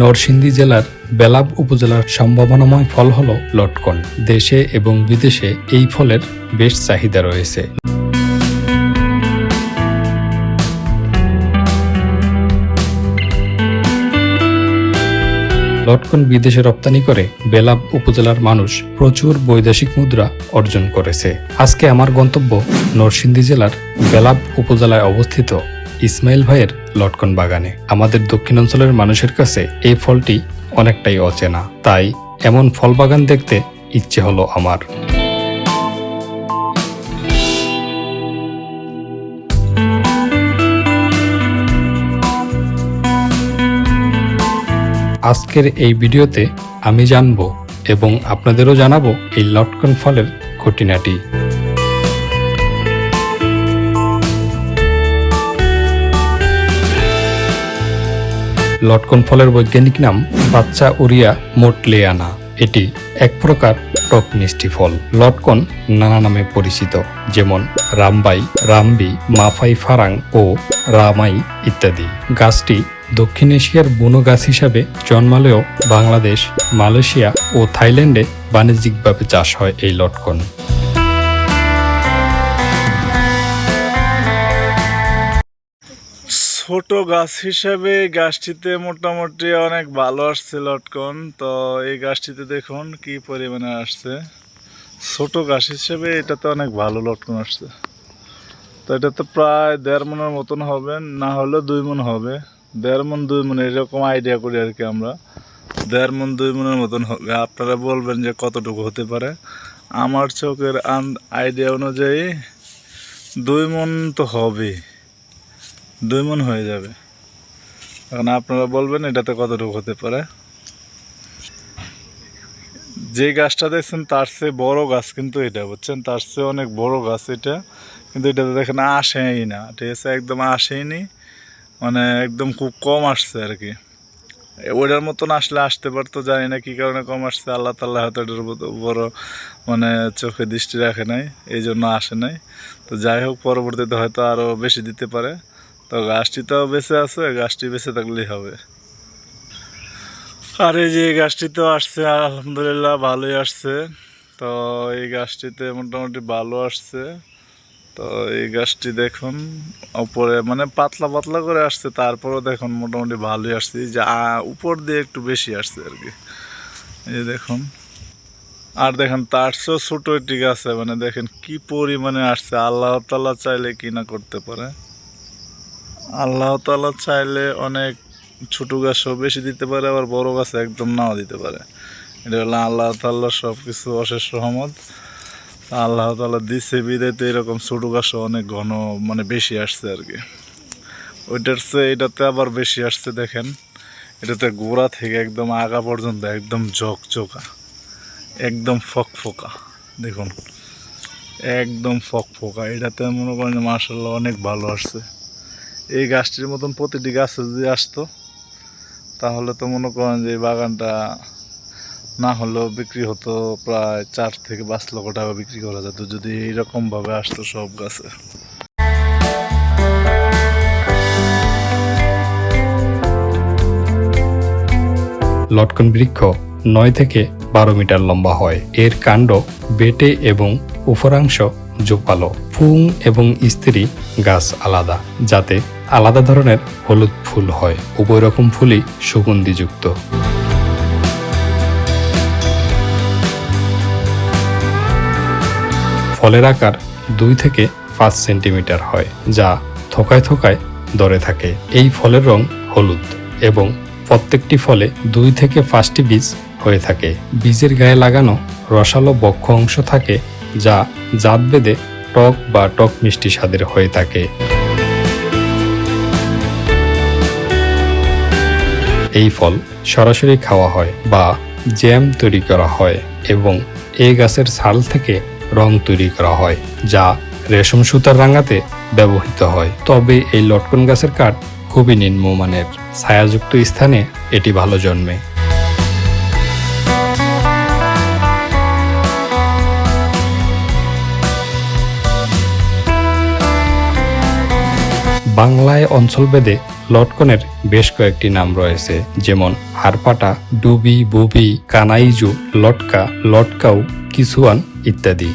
নরসিংদী জেলার বেলাব উপজেলার সম্ভাবনাময় ফল হল লটকন। দেশে এবং বিদেশে এই ফলের বেশ চাহিদা রয়েছে। লটকন বিদেশে রপ্তানি করে বেলাব উপজেলার মানুষ প্রচুর বৈদেশিক মুদ্রা অর্জন করেছে। আজকে আমার গন্তব্য নরসিংদী জেলার বেলাব উপজেলায় অবস্থিত ইসমাইল ভাইয়ের লটকন বাগানে। আমাদের দক্ষিণাঞ্চলের মানুষের কাছে এই ফলটি অনেকটাই অচেনা। তাই এমন ফল বাগান দেখতে ইচ্ছে হলো আমার। আজকের এই ভিডিওতে আমি জানব এবং আপনাদেরও জানাব এই লটকন ফলের খুঁটিনাটি। লটকন ফলের বৈজ্ঞানিক নাম বাচ্চা উরিয়া মোটলেয়ানা। এটি এক প্রকার টক মিষ্টি ফল। লটকন নানা নামে পরিচিত, যেমন রামবাই, রামবি, মাফাই ফারাং ও রামাই ইত্যাদি। গাছটি দক্ষিণ এশিয়ার বুনো গাছ হিসাবে জন্মালেও বাংলাদেশ, মালয়েশিয়া ও থাইল্যান্ডে বাণিজ্যিকভাবে চাষ হয় এই লটকন। ছোট গাছ হিসেবে গাছটিতে মোটামুটি অনেক ভালো আসছে লটকন। তো এই গাছটিতে দেখুন কি পরিমাণে আসছে। ছোট গাছ হিসেবে এটাতে অনেক ভালো লটকন আসছে। তো এটা তো প্রায় দেড় মনের মতন হবে, না হলেও দুই মন হবে। দেড় মন, দুই মন, এরকম আইডিয়া করি আর কি আমরা। দেড় মন, দুই মনের মতন হবে। আপনারা বলবেন যে কতটুকু হতে পারে। আমার চোখের আন আইডিয়া অনুযায়ী দুই মন তো হবেই। দুই মন হয়ে যাবে। এখন আপনারা বলবেন এটাতে কতটুকু হতে পারে। যে গাছটা দেখছেন, তার চেয়ে বড় গাছ কিন্তু এটা, বুঝছেন? তার চেয়ে অনেক বড় গাছ এটা, কিন্তু এটাতে দেখেন আসেই না, ঠিক আছে? একদম আসেইনি মানে একদম খুব কম আসছে আর কি। ওইটার মতন আসলে আসতে পারতো, জানি না কী কারণে কম আসছে, আল্লাহ তাল্লাহ হয়তো এটার বড় মানে চোখে দৃষ্টি রাখে নাই এই জন্য আসে নাই। তো যাই হোক, পরবর্তীতে হয়তো আরও বেশি দিতে পারে। তো গাছটি তো বেঁচে আছে, গাছটি বেঁচে থাকলেই হবে। আর এই যে গাছটি তো আসছে, আলহামদুলিল্লাহ ভালোই আসছে। তো এই গাছটিতে মোটামুটি ভালো আসছে। তো এই গাছটি দেখুন উপরে মানে পাতলা পাতলা করে আসছে, তারপরেও দেখুন মোটামুটি ভালোই আসছে। যে উপর দিয়ে একটু বেশি আসছে আর কি। এই দেখুন। আর দেখেন, তার ছোটো একটি গাছে মানে দেখেন কি পরিমাণে আসছে, আল্লাহ তাল্লাহ চাইলে কি না করতে পারে। আল্লাহ তালা চাইলে অনেক ছোটো গাছও বেশি দিতে পারে, আবার বড় গাছ একদম নাও দিতে পারে। এটা হলো আল্লাহ তাল্লাহ সব কিছু অশেষ রহমত। তা আল্লাহ তালা দিছে বিদায়তে এরকম ছোটো গাছও অনেক ঘন মানে বেশি আসছে আর কি। ওইটার চেয়ে এটাতে আবার বেশি আসছে, দেখেন। এটাতে গোড়া থেকে একদম আগা পর্যন্ত একদম ঝকঝকা, একদম ফকফকা, দেখুন। একদম ফক ফকফকা, এটাতে মনে করেন মার্শাল্লাহ অনেক ভালো আসছে। এই গাছটির মতন প্রতিটি গাছে যদি আসতো, তাহলে তো মনে করেন যে বাগানটা না হলেও বিক্রি হতো প্রায় চার থেকে পাঁচ লক্ষ টাকা বিক্রি করা যেত যদি এইরকমভাবে আসতো সব গাছে। লটকন বৃক্ষ নয় থেকে বারো মিটার লম্বা হয়। এর কাণ্ড বেটে এবং উপরাংশ জোপালো ফুং এবং স্ত্রী গাছ আলাদা, যাতে আলাদা ধরনের হলুদ ফুল হয়। উভয় রকম ফুলই সুগন্ধিযুক্ত। ফলের আকার দুই থেকে পাঁচ সেন্টিমিটার হয়, যা থোকায় থোকায় দরে থাকে। এই ফলের রং হলুদ এবং প্রত্যেকটি ফলে দুই থেকে পাঁচটি বীজ হয়ে থাকে। বীজের গায়ে লাগানো রসালো বক্ষ অংশ থাকে, যা জাত বেদে টক বা টক মিষ্টি স্বাদের হয়ে থাকে। এই ফল সরাসরি খাওয়া হয় বা জ্যাম তৈরি করা হয় এবং এই গাছের ছাল থেকে রং তৈরি করা হয়, যা রেশম সুতার রাঙাতে ব্যবহৃত হয়। তবে এই লটকন গাছের কাঠ খুবই নিম্নমানের, ছায়াযুক্ত স্থানে এটি ভালো জন্মে। বাংলায় অঞ্চলভেদে লটকনের বেশ কয়েকটি নাম রয়েছে, যেমন হারপাটা, ডুবি, বুবি, কানাইজু, লটকা লটকাউ কিসুয়ান ইত্যাদি।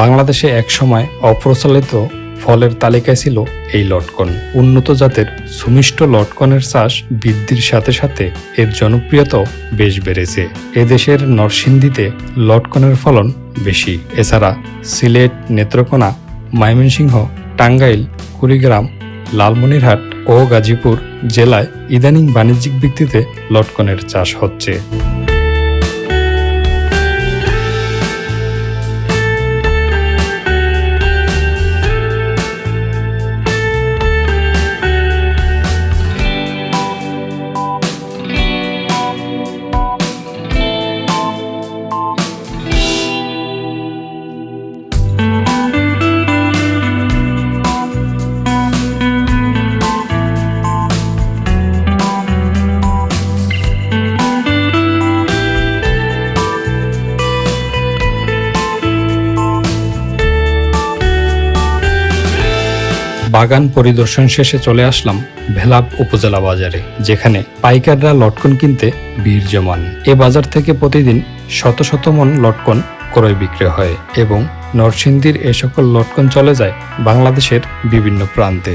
বাংলাদেশে একসময় অপ্রচলিত ফলের তালিকায় ছিল এই লটকন। উন্নত জাতের সুমিষ্ট লটকনের চাষ বৃদ্ধির সাথে সাথে এর জনপ্রিয়তাও বেশ বেড়েছে। এদেশের নরসিংদীতে লটকনের ফলন বেশি। এছাড়া সিলেট, নেত্রকোনা, ময়মনসিংহ, টাঙ্গাইল, কুড়িগ্রাম, লালমনিরহাট ও গাজীপুর জেলায় ইদানিং বাণিজ্যিক ভিত্তিতে লটকনের চাষ হচ্ছে। বাগান পরিদর্শন শেষে চলে আসলাম ভেলাব উপজেলা বাজারে, যেখানে পাইকাররা লটকন কিনতে ভিড় জমান এ বাজার থেকে প্রতিদিন শত শত মন লটকন ক্রয় বিক্রয় হয় এবং নরসিংদীর এ সকল লটকন চলে যায় বাংলাদেশের বিভিন্ন প্রান্তে।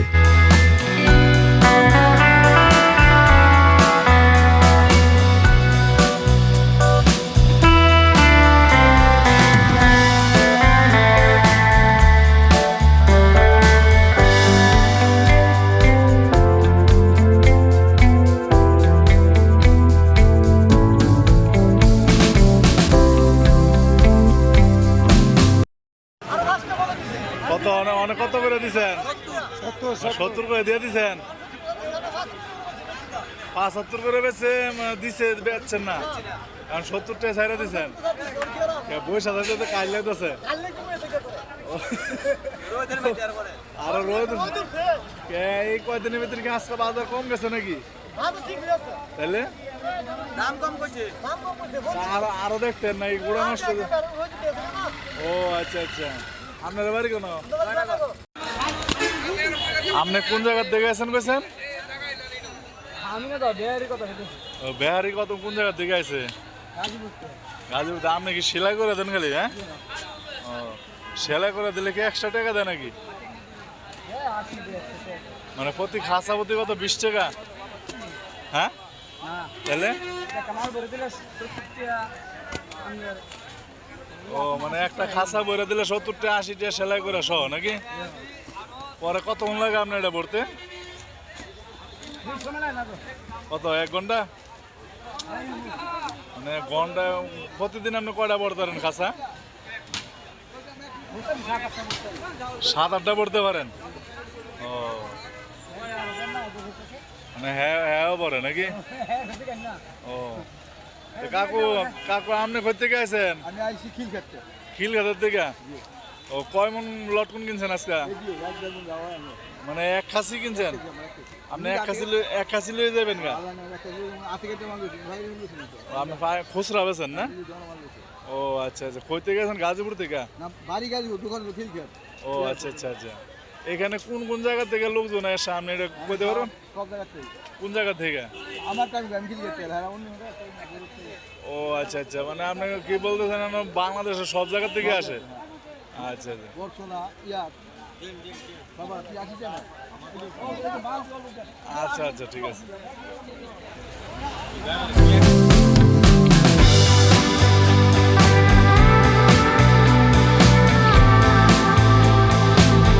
কত অনেক কত করে দিছেন? সত্তর করে দিয়ে দিছেন? পাঁচাত্তর করে বেছে দিছে বেচছেন না। কারণ সত্তর টাকা ছাইরা দিছেন। বই সাথে সাথে কাজ লাগতেছে। আরও রোদ এই কয়দিনের ভিতরে কি আজকে বাজার কম গেছে নাকি? তাহলে দাম কম আরও দেখতেন না এই গুড়া নষ্ট ও আচ্ছা আচ্ছা। আপনার বাড়ি কেন? আপনি কোন জায়গার থেকে আছেন কইছেন? আমি না তো বিহারি কত কোন জায়গার থেকে আছে? গাজীপুর আপনি কি সেলাই করে দেন খালি হ্যাঁ? ও সেলাই করে দিলে কি এক্সট্রা টাকা দেয় নাকি? মানে প্রতি খাসা প্রতি কত বিশ টাকা? হ্যাঁ? তাহলে? ও মানে একটা খাসা বইরা দিলে সত্তর টাকা আশি টাকা সেলাই করে সহ নাকি? পরে কতক্ষণ লাগে আপনার এটা পড়তে কত, এক ঘণ্টা? মানে ঘণ্টা প্রতিদিন আপনি কয়টা পড়তে পারেন খাসা সাত আটটা পড়তে পারেন? ও। মানে হ্যাঁ হ্যাঁ পড়ে নাকি? ও। কাকু কাকু আপনি কোথা থেকে আছেন আমি আইসি খিল খাচ্ছে খিল খাতের থেকে ও কয় মন লটকন কিনছেন আজকে? মানে এক খাসি কিনছেন? আপনি এক খাসি এক খাসি লয়ে যাবেন গা? আপনি খুচরা বেছেন না? ও আচ্ছা আচ্ছা। কই থেকে গেছেন গাজীপুর থেকে? বাড়ি গাড়ি দোকান খিল খাত ও আচ্ছা আচ্ছা আচ্ছা। এখানে কোন কোন জায়গা থেকে লোকজন এসে সামনে এটা কইতে পারবেন? কোন জায়গা থেকে? আমার টাইম আমি খিল খাতে অন্য ও আচ্ছা আচ্ছা। মানে আপনি কি বলতেছেন বাংলাদেশের সব জায়গা থেকে আসে? আচ্ছা আচ্ছা। বর্ষনা ইয়া বাবা তুই আসিস না আচ্ছা আচ্ছা ঠিক আছে।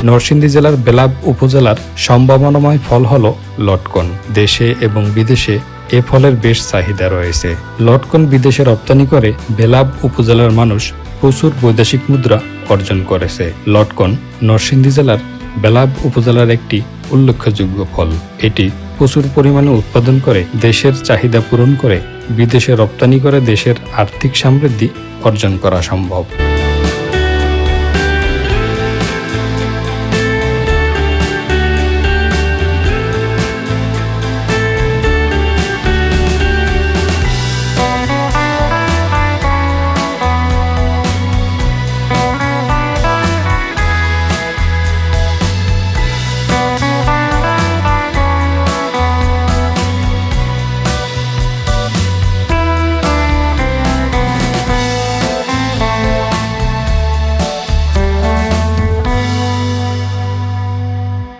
নরসিংদী জেলার বেলাব উপজেলার সম্ভাবনাময় ফল হল লটকন। দেশে এবং বিদেশে এ ফলের বেশ চাহিদা রয়েছে। লটকন বিদেশে রপ্তানি করে বেলাব উপজেলার মানুষ প্রচুর বৈদেশিক মুদ্রা অর্জন করেছে। লটকন নরসিংদী জেলার বেলাব উপজেলার একটি উল্লেখযোগ্য ফল। এটি প্রচুর পরিমাণে উৎপাদন করে দেশের চাহিদা পূরণ করে বিদেশে রপ্তানি করে দেশের আর্থিক সমৃদ্ধি অর্জন করা সম্ভব।